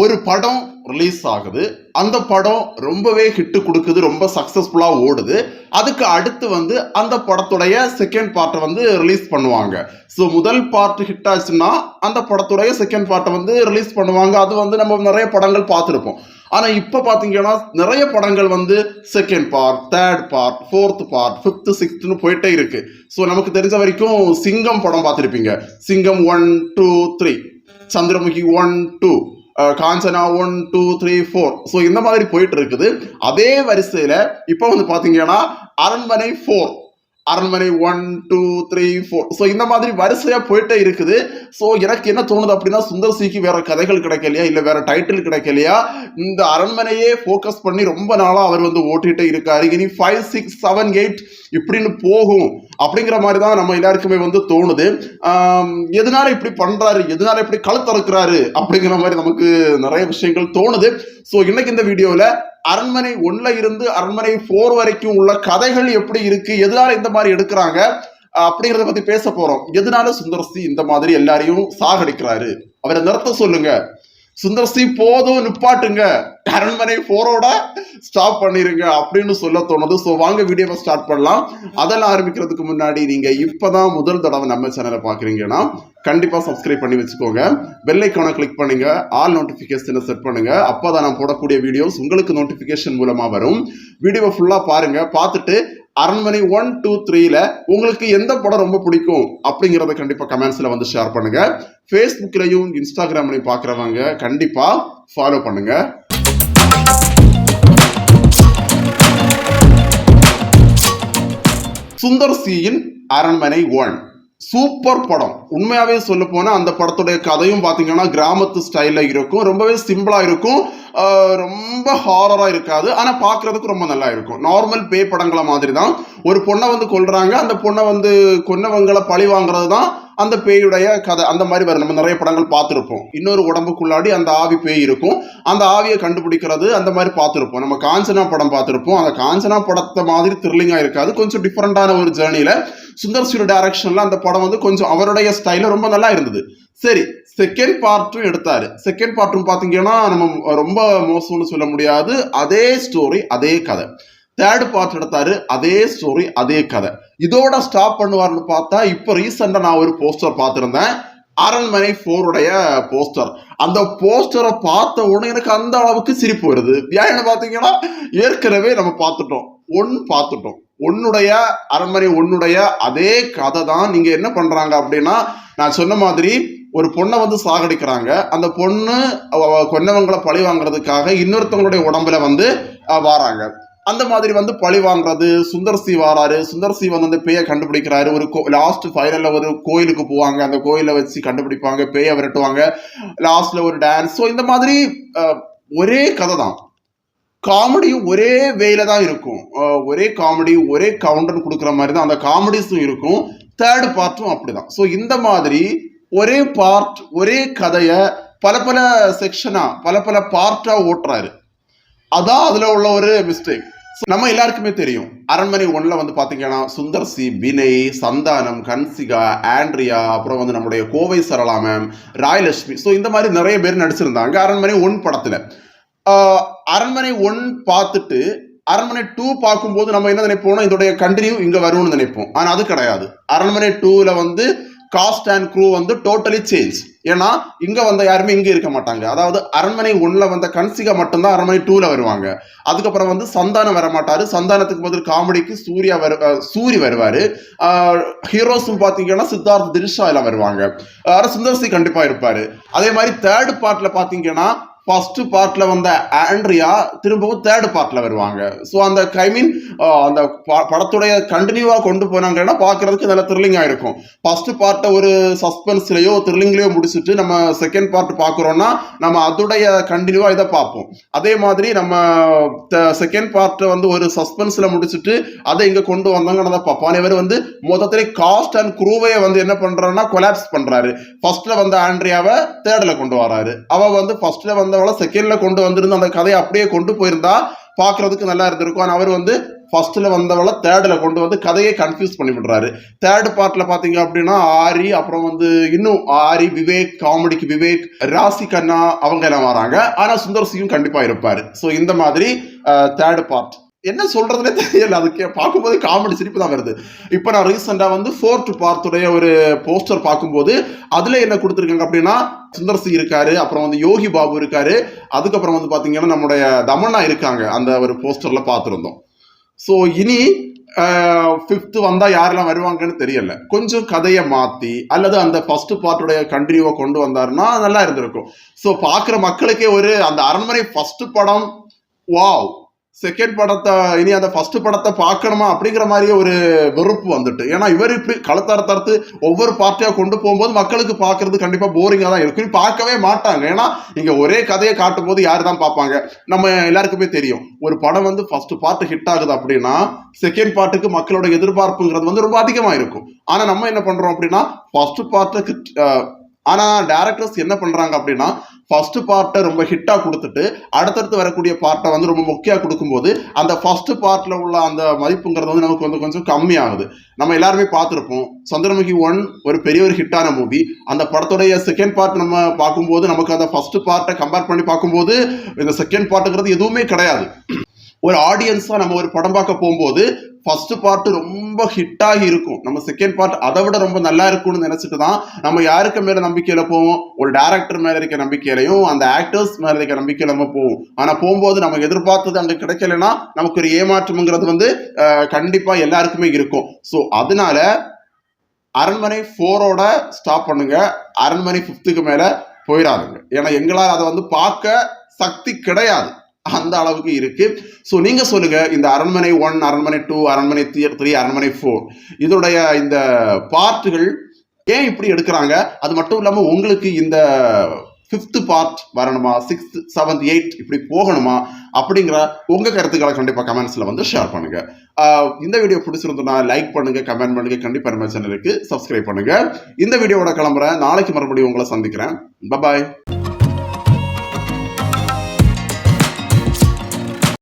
ஒரு படம் ரிலீஸ் ஆகுது. அந்த படம் ரொம்பவே ஹிட்டு கொடுக்குது ரொம்ப சக்ஸஸ்ஃபுல்லாக ஓடுது. அதுக்கு அடுத்து வந்து அந்த படத்துடைய செகண்ட் பார்ட்டை வந்து ரிலீஸ் பண்ணுவாங்க. ஸோ முதல் பார்ட் ஹிட் ஆச்சுன்னா அந்த படத்துடைய செகண்ட் பார்ட்டை வந்து ரிலீஸ் பண்ணுவாங்க. அது வந்து நம்ம நிறைய படங்கள் பார்த்துருப்போம். ஆனால் இப்போ பார்த்தீங்கன்னா நிறைய படங்கள் வந்து second part third part fourth part fifth சிக்ஸ்த்துன்னு போயிட்டே இருக்குது ஸோ நமக்கு தெரிஞ்ச வரைக்கும் சிங்கம் படம் பார்த்துருப்பீங்க. Singam one two three Chandramukhi one two Kanchana one two three four so இந்த மாதிரி போயிட்டு இருக்குது. அதே வரிசையில் இப்போ வந்து பார்த்தீங்கன்னா Aranmanai four Aranmanai one two three four so இந்த மாதிரி வரிசையாக போயிட்டே இருக்குது. ஸோ எனக்கு என்ன தோணுது அப்படின்னா சுந்தர் சிக்கு வேற கதைகள் கிடைக்கலையா? இல்லை வேற டைட்டில் கிடைக்கலையா? இந்த அரண்மனையே ஃபோக்கஸ் பண்ணி ரொம்ப நாளாக அவர் வந்து ஓட்டிகிட்டே இருக்காரு. இனி ஃபைவ் சிக்ஸ் செவன் எயிட் இப்படின்னு போகும் அப்படிங்கிற மாதிரி தான் நம்ம எல்லாருக்குமே வந்து தோணுது. எதனால இப்படி பண்ணுறாரு எதனால இப்படி கழுத்தறுக்கிறாரு? அப்படிங்கிற மாதிரி நமக்கு நிறைய விஷயங்கள் தோணுது. ஸோ இன்னைக்கு இந்த வீடியோவில் அரண்மனை ஒன்ல இருந்து அரண்மனை ஃபோர் வரைக்கும் உள்ள கதைகள் எப்படி இருக்கு எதனால இந்த மாதிரி எடுக்கிறாங்க அப்படிங்கறத பத்தி பேச போறோம். எதனால சுந்தரசி இந்த மாதிரி எல்லாரையும் சாகடிக்கிறாரு? அவரை நிறுத்த சொல்லுங்க. சுந்தரசி போதும் நிப்பாட்டுங்க. அரண்மனை போரோட ஸ்டாப் பண்ணிருங்க அப்படின்னு சொல்ல தோணுது. ஸோ வாங்க வீடியோவை ஸ்டார்ட் பண்ணலாம். அதெல்லாம் ஆரம்பிக்கிறதுக்கு முன்னாடி நீங்க இப்பதான் முதல் தடவை நம்ம சேனலை பாக்குறீங்கன்னா கண்டிப்பா சப்ஸ்கிரைப் பண்ணி வச்சுக்கோங்க. பெல்லைக்கான கிளிக் பண்ணுங்க. ஆல் நோட்டிபிகேஷனை செட் பண்ணுங்க. அப்பதான் நான் போடக்கூடிய வீடியோஸ் உங்களுக்கு நோட்டிபிகேஷன் மூலமா வரும். வீடியோவை ஃபுல்லா பாருங்க. பார்த்துட்டு அரண்மனை ஒன் டூ த்ரீல உங்களுக்கு எந்த படம் ரொம்ப பிடிக்கும் அப்படிங்கிறத கண்டிப்பா கமெண்ட்ஸ்ல வந்து ஷேர் பண்ணுங்க. ஃபேஸ்புக்லயும் இன்ஸ்டாகிராம்லையும் பார்க்குறவங்க கண்டிப்பா ஃபாலோ பண்ணுங்க. சுந்தர் சியின் அரண்மனை ஒன் சூப்பர் படம். உண்மையாகவே சொல்ல போனால் அந்த படத்துடைய கதையும் பார்த்தீங்கன்னா கிராமத்து ஸ்டைலில் இருக்கும். ரொம்பவே சிம்பிளாக இருக்கும். ரொம்ப ஹாரராக இருக்காது. ஆனால் பார்க்குறதுக்கு ரொம்ப நல்லா இருக்கும். நார்மல் பே படங்களை மாதிரி தான் ஒரு பொண்ணை வந்து கொல்றாங்க. அந்த பொண்ணை வந்து கொன்னவங்களை பழி வாங்குறது தான் அந்த பேயுடைய கதை அந்த மாதிரி வரும் நம்ம நிறைய படங்கள் பார்த்துருப்போம். இன்னொரு உடம்புக்குள்ளாடி அந்த ஆவி பேய் இருக்கும். அந்த ஆவியை கண்டுபிடிக்கிறது அந்த மாதிரி பார்த்துருப்போம். நம்ம காஞ்சனா படம் பார்த்துருப்போம். அந்த காஞ்சனா படத்தை மாதிரி த்ரில்லிங்காக இருக்காது. கொஞ்சம் டிஃப்ரெண்டான ஒரு ஜேர்னியில் சுந்தர் சிவ டைரக்ஷன்ல அந்த படம் வந்து கொஞ்சம் அவருடைய ஸ்டைலில் ரொம்ப நல்லா இருந்தது. சரி செகண்ட் பார்ட்டும் எடுத்தாரு. செகண்ட் பார்ட்டும் பார்த்தீங்கன்னா நம்ம ரொம்ப மோசம்னு சொல்ல முடியாது. அதே ஸ்டோரி அதே கதை. தேர்ட் பார்ட் எடுத்தாரு அதே ஸ்டோரி அதே கதை. இதோட ஸ்டாப் பண்ணுவார்னு பார்த்தா இப்போ ரீசெண்டாக நான் ஒரு போஸ்டர் பார்த்துருந்தேன். அரண்மனை போருடைய போஸ்டர் அந்த போஸ்டரை பார்த்த உடனே எனக்கு அந்த அளவுக்கு சிரிப்பு வருது. ஏன்னு பார்த்தீங்கன்னா ஏற்கனவே நம்ம பார்த்துட்டோம். ஒன் பார்த்துட்டோம். உன்னுடைய அரண்மனை உன்னுடைய அதே கதை தான் நீங்க என்ன பண்றாங்க அப்படின்னா நான் சொன்ன மாதிரி ஒரு பொண்ணை வந்து சாகடிக்கிறாங்க. அந்த பொண்ணு கொன்னவங்களை பழி வாங்குறதுக்காக இன்னொருத்தவங்களுடைய உடம்புல வந்து வாராங்க. அந்த மாதிரி வந்து பழி வாங்குறது சுந்தர் சி வாராரு சுந்தர் சி வந்து அந்த பேயை கண்டுபிடிக்கிறாரு. ஒரு லாஸ்ட் ஃபைனல்ல ஒரு கோயிலுக்கு போவாங்க. அந்த கோயிலை வச்சு கண்டுபிடிப்பாங்க பேயை விரட்டுவாங்க. லாஸ்ட்ல ஒரு டான்ஸ் ஸோ இந்த மாதிரி ஒரே கதை தான். காமெடியும் ஒரே வேல தான் இருக்கும். ஒரே காமெடி ஒரே கவுண்டர் கொடுக்குற மாதிரி தான் அந்த காமெடிஸும் இருக்கும். தேர்ட் பார்ட்டும் அப்படிதான் ஸோ இந்த மாதிரி ஒரே பார்ட் ஒரே கதையை பல பல செக்ஷனா பல பல பார்ட்டா ஓட்டுறாரு. அதான் அதுல உள்ள ஒரு மிஸ்டேக் நம்ம எல்லாருக்குமே தெரியும். அரண்மனை ஒன்ல வந்து பாத்தீங்கன்னா சுந்தர் சி வினய் சந்தானம் கன்சிகா ஆண்ட்ரியா அப்புறம் வந்து நம்முடைய கோவை சரளா மேம் ராயலட்சுமி. ஸோ இந்த மாதிரி நிறைய பேர் நடிச்சிருந்தாங்க. அரண்மனை ஒன் படத்துல. அரண்மனை ஒன் பார்த்துட்டு அரண்மனை டூ பார்க்கும்போது நம்ம என்ன நினைப்போம்னா இதோடைய கண்டினியூ இங்க வரும்னு நினைப்போம். ஆனா அது கிடையாது. அரண்மனை டூல வந்து காஸ்ட் அண்ட் க்ரூ வந்து டோட்டலி சேஞ்ச் ஏன்னா இங்க வந்த யாருமே இங்க இருக்க மாட்டாங்க. அதாவது அரண்மனை ஒன்ல வந்த கன்சிகா மட்டும்தான் அரண்மனை டூல வருவாங்க. அதுக்கப்புறம் வந்து சந்தானம் வரமாட்டாரு. சந்தானத்துக்கு பதில் காமெடிக்கு சூர்யா வரு சூரி வருவாரு. ஹீரோஸும் பாத்தீங்கன்னா சித்தார்த் திரிஷா எல்லாம் வருவாங்க. ஆனா சுந்தர் கண்டிப்பாக கண்டிப்பா இருப்பாரு. அதே மாதிரி தேர்ட் பார்ட்ல பாத்தீங்கன்னா ஃபர்ஸ்ட் பார்ட்ல வந்த ஆண்ட்ரியா திரும்பவும் தேர்ட் பார்ட்ல வருவாங்க. ஸோ அந்த ஐ மீன் அந்த ப- படத்துடைய கண்டினியூவா கொண்டு போனாங்கன்னா பார்க்குறதுக்கு நல்ல த்ரில்லிங் இருக்கும். ஃபர்ஸ்ட் பார்ட்டை ஒரு சஸ்பென்ஸ்லயோ த்ரில்லிங்லயோ முடிச்சுட்டு நம்ம செகண்ட் பார்ட் பார்க்குறோன்னா நம்ம அதோடைய கண்டினியூவா இதை பார்ப்போம். அதே மாதிரி நம்ம செகண்ட் பார்ட்டை வந்து ஒரு சஸ்பென்ஸ்ல முடிச்சுட்டு அதை இங்க கொண்டு வந்தாங்கன்னு தான் பார்ப்போம் இவர் வந்து மொத்தத்திலே காஸ்ட் அண்ட் குரூவையை வந்து என்ன பண்றாருன்னா கொலாப்ஸ் பண்றாரு. ஃபர்ஸ்ட்ல வந்த ஆண்ட்ரியாவை தேர்டில் கொண்டு வராரு. அவ வந்து ஃபர்ஸ்ட்ல வந்தவளை செகண்ட்ல கொண்டு வந்திருந்து அந்த கதையை அப்படியே கொண்டு போயிருந்தா பார்க்கறதுக்கு நல்லா இருந்திருக்கும். ஆனால் அவர் வந்து ஃபர்ஸ்ட்ல வந்தவளை தேர்டில் கொண்டு வந்து கதையை கன்ஃபியூஸ் பண்ணி விடுறாரு. தேர்டு பார்ட்ல பாத்தீங்க அப்படின்னா ஆரி அப்புறம் வந்து இன்னும் ஆரி விவேக் காமெடிக்கு விவேக் ராசி கண்ணா அவங்க எல்லாம் வராங்க. ஆனா சுந்தர் சிங்கும் கண்டிப்பா இருப்பாரு. ஸோ இந்த மாதிரி தேர்டு பார்ட் என்ன சொல்றதுனே தெரியல. அதுக்கு பார்க்கும்போது காமெடி சிரிப்பு தான் வருது. இப்போ நான் ரீசெண்டாக வந்து ஃபோர்த் பார்த்துடைய ஒரு போஸ்டர் பார்க்கும்போது அதில் என்ன கொடுத்துருக்காங்க அப்படின்னா சுந்தர் சி இருக்காரு அப்புறம் வந்து யோகி பாபு இருக்காரு அதுக்கப்புறம் வந்து பார்த்தீங்கன்னா நம்முடைய தமன்னா இருக்காங்க அந்த ஒரு போஸ்டரில் பார்த்துருந்தோம். ஸோ இனி ஃபிஃப்த்து வந்தால் யாரெல்லாம் வருவாங்கன்னு தெரியல. கொஞ்சம் கதையை மாற்றி அல்லது அந்த ஃபஸ்ட்டு பார்ட்டுடைய கண்டினியூவை கொண்டு வந்தாருன்னா நல்லா இருந்திருக்கும். ஸோ பார்க்குற மக்களுக்கே ஒரு அந்த அரண்மனை ஃபஸ்ட்டு படம் வாவ் செகண்ட் படத்தை இனி அந்த ஃபர்ஸ்ட் படத்தை பார்க்கணுமா அப்படிங்கிற மாதிரியே ஒரு வெறுப்பு வந்துட்டு. ஏன்னா இவர் இப்படி களத்தறுத்தறுத்து ஒவ்வொரு பார்ட்டியாக கொண்டு போகும்போது மக்களுக்கு பார்க்கறது கண்டிப்பாக போரிங்காக தான் இருக்கும். பார்க்கவே மாட்டாங்க. ஏன்னா இங்கே ஒரே கதையை காட்டும் போது யார் தான் பார்ப்பாங்க? நம்ம எல்லாருக்குமே தெரியும். ஒரு படம் வந்து ஃபர்ஸ்ட் பார்ட் ஹிட் ஆகுது அப்படின்னா செகண்ட் பார்ட்டுக்கு மக்களோட எதிர்பார்ப்புங்கிறது வந்து ரொம்ப அதிகமாக இருக்கும். ஆனால் நம்ம என்ன பண்ணுறோம் அப்படின்னா ஃபர்ஸ்ட் பார்ட்டுக்கு ஆனா டேரக்டர்ஸ் என்ன பண்றாங்க அப்படின்னா ஃபர்ஸ்ட் பார்ட்டை ரொம்ப ஹிட்டா கொடுத்துட்டு அடுத்தடுத்து வரக்கூடிய பார்ட்டை வந்து ரொம்ப முக்கியா கொடுக்கும்போது அந்த ஃபர்ஸ்ட் பார்ட்ல உள்ள அந்த மதிப்புங்கிறது வந்து நமக்கு வந்து கொஞ்சம் கம்மியாகுது. நம்ம எல்லாருமே பார்த்துருப்போம் சந்திரமுகி ஒன் ஒரு பெரிய ஒரு ஹிட்டான மூவி அந்த படத்துடைய செகண்ட் பார்ட் நம்ம பார்க்கும்போது நமக்கு அந்த ஃபர்ஸ்ட் பார்ட்டை கம்பேர் பண்ணி பார்க்கும்போது இந்த செகண்ட் பார்ட்டுங்கிறது எதுவுமே கிடையாது. ஒரு ஆடியன்ஸா நம்ம ஒரு படம் பார்க்க போகும்போது ஃபர்ஸ்ட் பார்ட் ரொம்ப ஹிட் ஆகி இருக்கும். நம்ம செகண்ட் பார்ட் அதை விட ரொம்ப நல்லா இருக்கும்னு நினைச்சிட்டு தான் நம்ம யாருக்கு மேல நம்பிக்கையில போவோம்? ஒரு டேரக்டர் மேல இருக்க நம்பிக்கையிலையும் அந்த ஆக்டர்ஸ் மேல இருக்க நம்பிக்கையில நம்ம போவோம். ஆனா போகும்போது நம்ம எதிர்பார்த்தது அங்க கிடைக்கலன்னா நமக்கு ஒரு ஏமாற்றம்ங்கிறது வந்து கண்டிப்பா எல்லாருக்குமே இருக்கும். ஸோ அதனால அரண்மனை ஃபோரோட ஸ்டாப் பண்ணுங்க. அரண்மனை ஃபிஃப்த்துக்கு மேல போயிடாதுங்க. ஏன்னா எங்களால் அதை வந்து பார்க்க சக்தி கிடையாது. அந்த அளவுக்கு இருக்கு. ஸோ நீங்க சொல்லுங்க இந்த அரண்மனை ஒன் அரண்மனை டூ அரண்மனை த்ரீ அரண்மனை ஃபோர் இதனுடைய இந்த பார்ட்டுகள் ஏன் இப்படி எடுக்கிறாங்க? அது மட்டும் இல்லாம உங்களுக்கு இந்த ஃபிஃப்த் பார்ட் வரணுமா? சிக்ஸ்த் செவன்த் எயிட் இப்படி போகணுமா? அப்படிங்கிற உங்கள் கருத்துக்களை கண்டிப்பாக கமெண்ட்ஸில் வந்து ஷேர் பண்ணுங்கள் இந்த வீடியோ பிடிச்சிருந்தோம்னா லைக் பண்ணுங்கள் கமெண்ட் பண்ணுங்கள் கண்டிப்பாக நம்ம சேனலுக்கு சப்ஸ்கிரைப் பண்ணுங்கள் இந்த வீடியோவோட கிளம்புறேன். நாளைக்கு மறுபடியும் உங்களை சந்திக்கிறேன். பபாய்